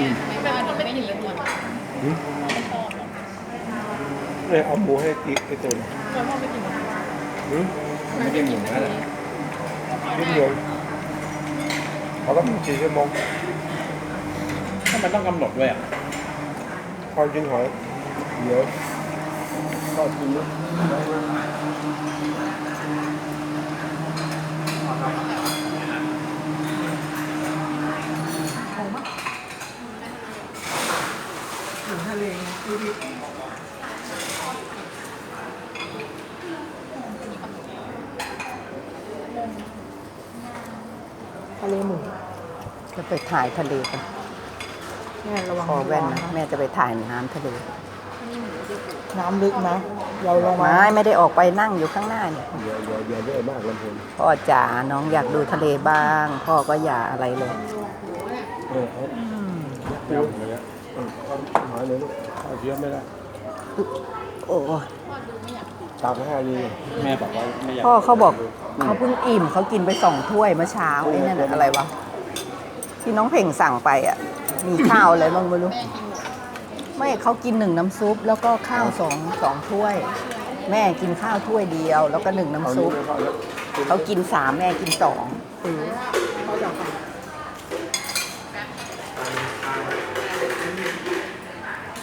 อืมไม่เป็นคนไม่ได้กินเลยควรหืมเนี่ยเอาหมูให้ติ๊กไอ้ตุนควรพ่อไม่กินเลยหืมไม่กินหมูนั่นแหละนิดเดียวเขาต้องกี่ชั่วโมงถ้ามันต้องกำหนดด้วยอะพอกินหอยเดี๋ยวทอดกิน ถึงทะเลดูดิทะเลหมูจะไปถ่ายทะเลกันแม่ระวังคอแว่นร้นะนะแม่จะไปถ่ายน้ำทะเล น้ำลึกนะเราลงมาไม่ไม่ได้ออกไปนั่งอยู่ข้างหน้าเนี่ยเดี๋ยวเดี๋ยวเดี๋ยวเยอะมากลำพูนพ่อจ๋าน้องอยากดูทะเลบ้าง พ่อก็อย่าอะไรเลยเออเอาปูเลยอะเออเอาหอยเลยลูกเอาเยอะไม่ได้โอ้ตามให้ดีแม่บอกว่าไม่อยากพ่อเขาบอกเขาเพิ่งอิ่มเขากินไปสองถ้วยเมื่อเช้าไอ้นั่นน่ะอะไรวะที่น้องเพ่งสั่งไปอะ มีข้าวอะไรบ้างไม่รู้ไม่เขากินหนึ่งน้ำซุป แล้วก็ข้าวสองสองถ้วย แม่กินข้าวถ้วยเดียว แล้วก็หนึ่งเอาน้ำนี้ซุปไม่พอแล้วเขากินสามแม่กินสองเขาจะฟัง